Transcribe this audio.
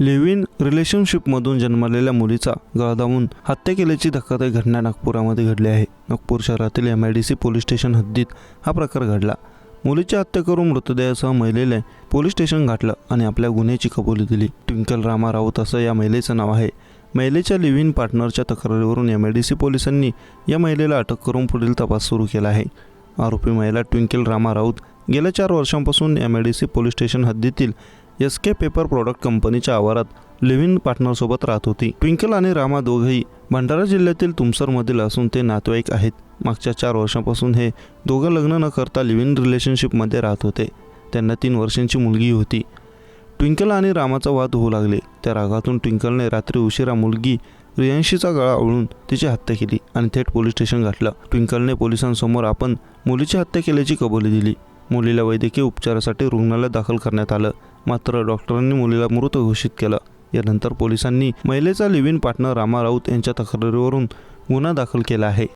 Live in रिलेशनशिपमधून जन्मलेल्या मुलीचा गळा दाबून हत्या केल्याची धक्कादायक घटना नागपुरामध्ये घडली आहे. नागपूर शहरातील M I D C police station हद्दीत हा प्रकार घडला. मुलीची हत्या करून मृतदेहासह महिलेला पोलीस स्टेशन गाठलं आणि आपल्या गुन्ह्याची कबुली दिली. ट्विंकल रामा राऊत असं या महिलेचं नाव आहे. महिलेच्या लिव्ह इन पार्टनरच्या तक्रारीवरून एम आय डी सी पोलिसांनी या महिलेला अटक करून पुढील तपास सुरू केला आहे. आरोपी महिला ट्विंकल रामा राऊत गेल्या चार वर्षांपासून M I D C police station हद्दीतील एस के पेपर प्रॉडक्ट कंपनीच्या आवारात लिव्हिन पार्टनरसोबत राहत होती. ट्विंकल आणि रामा दोघेही भंडारा जिल्ह्यातील तुमसरमधील असून ते नातेवाईक आहेत. मागच्या चार वर्षांपासून हे दोघं लग्न न करता लिव्हिन रिलेशनशिपमध्ये राहत होते. त्यांना तीन वर्षांची मुलगी होती. ट्विंकल आणि रामाचा वाद होऊ लागले. त्या रागातून ट्विंकलने रात्री उशिरा मुलगी रियांशीचा गळा ओळून तिची हत्या केली आणि थेट पोलीस स्टेशन गाठलं. ट्विंकलने पोलिसांसमोर आपण मुलीची हत्या केल्याची कबुली दिली. मुलीला वैद्यकीय उपचारासाठी रुग्णालयात दाखल करण्यात आलं. मात्र डॉक्टरांनी मुलीला मृत घोषित केलं. यानंतर पोलिसांनी महिलेचा live in partner Rama Raut यांच्या तक्रारीवरून गुन्हा दाखल केला आहे.